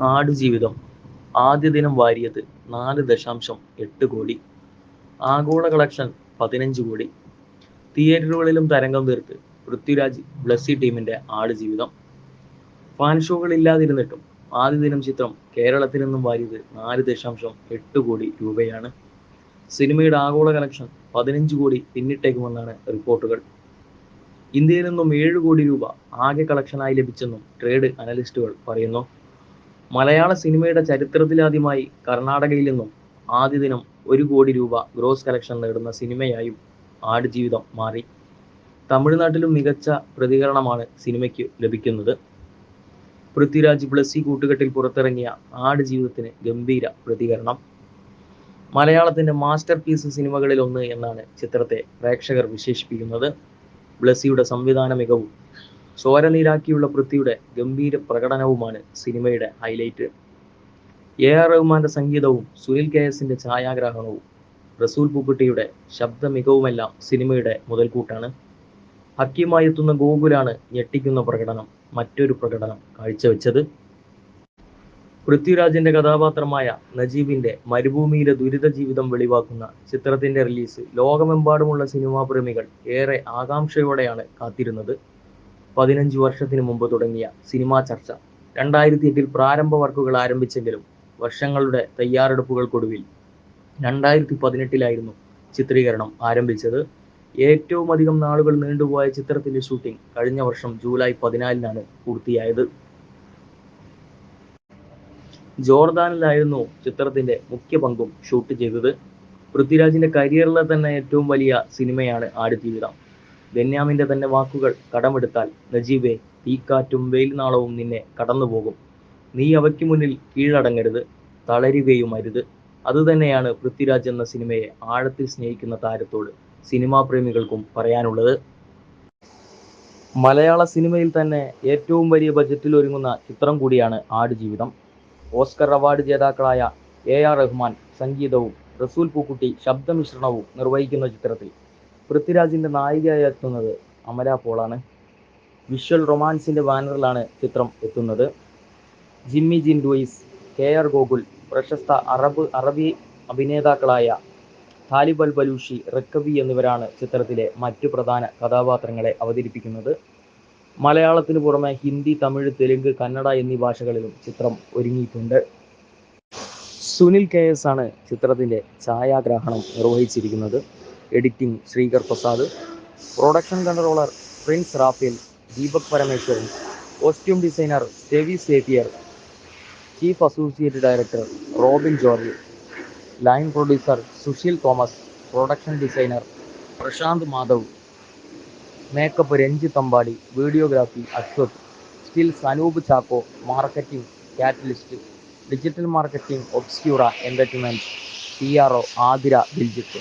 ആടുജീവിതം. ആദ്യ ദിനം വാരിയത് നാല് ദശാംശം എട്ട് കോടി. ആഗോള കളക്ഷൻ പതിനഞ്ച് കോടി. തിയേറ്ററുകളിലും തരംഗം തീർത്ത് പൃഥ്വിരാജ് ബ്ലസ്സി ടീമിന്റെ ആടുജീവിതം. ഫാൻ ഷോകളില്ലാതിരുന്നിട്ടും ആദ്യ ദിനം ചിത്രം കേരളത്തിൽ നിന്നും വാരിയത് നാല് ദശാംശം എട്ട് കോടി രൂപയാണ്. സിനിമയുടെ ആഗോള കളക്ഷൻ പതിനഞ്ച് കോടി പിന്നിട്ടേക്കുമെന്നാണ് റിപ്പോർട്ടുകൾ. ഇന്ത്യയിൽ നിന്നും ഏഴ് കോടി രൂപ ആകെ കളക്ഷനായി ലഭിച്ചെന്നും ട്രേഡ് അനലിസ്റ്റുകൾ പറയുന്നു. മലയാള സിനിമയുടെ ചരിത്രത്തിലാദ്യമായി കർണാടകയിൽ നിന്നും ആദ്യ ദിനം ഒരു കോടി രൂപ ഗ്രോസ് കളക്ഷൻ നേടുന്ന സിനിമയായും ആടുജീവിതം മാറി. തമിഴ്നാട്ടിലും മികച്ച പ്രതികരണമാണ് സിനിമയ്ക്ക് ലഭിക്കുന്നത്. പൃഥ്വിരാജ് ബ്ലസ്സി കൂട്ടുകെട്ടിൽ പുറത്തിറങ്ങിയ ആടുജീവിതത്തിന് ഗംഭീര പ്രതികരണം. മലയാളത്തിന്റെ മാസ്റ്റർ പീസ് സിനിമകളിൽ ഒന്ന് എന്നാണ് ചിത്രത്തെ പ്രേക്ഷകർ വിശേഷിപ്പിക്കുന്നത്. ബ്ലസ്സിയുടെ സംവിധാന മികവും ചോരനീരാക്കിയുള്ള പൃഥ്വിയുടെ ഗംഭീര പ്രകടനവുമാണ് സിനിമയുടെ ഹൈലൈറ്റ് എ ആർ റഹ്മാന്റെ സംഗീതവും സുനിൽ കെ എസിന്റെ ഛായാഗ്രാഹണവും റസൂൽ പൂക്കുട്ടിയുടെ ശബ്ദ മികവുമെല്ലാം സിനിമയുടെ മുതൽക്കൂട്ടാണ്. ഹക്കിയുമായി എത്തുന്ന ഗോകുലാണ് ഞെട്ടിക്കുന്ന പ്രകടനം മറ്റൊരു പ്രകടനം കാഴ്ചവെച്ചത്. പൃഥ്വിരാജിന്റെ കഥാപാത്രമായ നജീബിന്റെ മരുഭൂമിയിലെ ദുരിത ജീവിതം വെളിവാക്കുന്ന ചിത്രത്തിന്റെ റിലീസ് ലോകമെമ്പാടുമുള്ള സിനിമാ പ്രേമികൾ ഏറെ ആകാംക്ഷയോടെയാണ് കാത്തിരുന്നത്. പതിനഞ്ച് വർഷത്തിന് മുമ്പ് തുടങ്ങിയ സിനിമാ ചർച്ച. രണ്ടായിരത്തി എട്ടിൽ പ്രാരംഭ വർക്കുകൾ ആരംഭിച്ചെങ്കിലും വർഷങ്ങളുടെ തയ്യാറെടുപ്പുകൾക്കൊടുവിൽ രണ്ടായിരത്തി പതിനെട്ടിലായിരുന്നു ചിത്രീകരണം ആരംഭിച്ചത്. ഏറ്റവും അധികം നാളുകൾ നീണ്ടുപോയ ചിത്രത്തിന്റെ ഷൂട്ടിംഗ് കഴിഞ്ഞ വർഷം ജൂലൈ പതിനാലിനാണ് പൂർത്തിയായത്. ജോർദാനിലായിരുന്നു ചിത്രത്തിന്റെ മുഖ്യ പങ്കും ഷൂട്ട് ചെയ്തത്. പൃഥ്വിരാജിന്റെ കരിയറിലെ തന്നെ ഏറ്റവും വലിയ സിനിമയാണ് ആടുജീവിതം ബെന്യാമിന്റെ തന്നെ വാക്കുകൾ കടമെടുത്താൽ നജീബെ തീക്കാറ്റും വെയിൽനാളവും നിന്നെ കടന്നുപോകും. നീ അവയ്ക്ക് മുന്നിൽ കീഴടങ്ങരുത് തളരുകയും അരുത് അതുതന്നെയാണ് പൃഥ്വിരാജ് എന്ന സിനിമയെ ആഴത്തിൽ സ്നേഹിക്കുന്ന താരത്തോട് സിനിമാ പ്രേമികൾക്കും പറയാനുള്ളത്. മലയാള സിനിമയിൽ തന്നെ ഏറ്റവും വലിയ ബജറ്റിൽ ഒരുങ്ങുന്ന ചിത്രം കൂടിയാണ് ആടുജീവിതം ഓസ്കർ അവാർഡ് ജേതാക്കളായ എ ആർ റഹ്മാൻ സംഗീതവും റസൂൽ പൂക്കുട്ടി ശബ്ദമിശ്രണവും നിർവഹിക്കുന്ന ചിത്രത്തിൽ പൃഥ്വിരാജിന്റെ നായികയായി എത്തുന്നത് അമല പോളാണ്. വിഷ്വൽ റൊമാൻസിന്റെ ബാനറിലാണ് ചിത്രം എത്തുന്നത്. Jimmy Jean Louis K R Gokul പ്രശസ്ത അറബ് അറബി അഭിനേതാക്കളായ ഖാലിബ് അൽ ബലൂഷി റക്കബി എന്നിവരാണ് ചിത്രത്തിലെ മറ്റു പ്രധാന കഥാപാത്രങ്ങളെ അവതരിപ്പിക്കുന്നത്. മലയാളത്തിന് പുറമെ ഹിന്ദി തമിഴ് തെലുങ്ക് കന്നഡ എന്നീ ഭാഷകളിലും ചിത്രം ഒരുങ്ങിയിട്ടുണ്ട്. സുനിൽ കെ എസ് ആണ് ചിത്രത്തിന്റെ ഛായാഗ്രാഹണം നിർവഹിച്ചിരിക്കുന്നത്. Editing Srikar Prasad. Production controller Prince Rafael Deepak Parameswaran. Costume designer Stephy Zaviour chief associate director Robin George. Line producer Susheel Thomas. Production designer Prashanth Madhav. Makeup Ranjith Ambady. Videography Aswath. Stills Anoop Chacko marketing catalyst. Digital marketing Obscura Entertainment P R O Athira Diljith.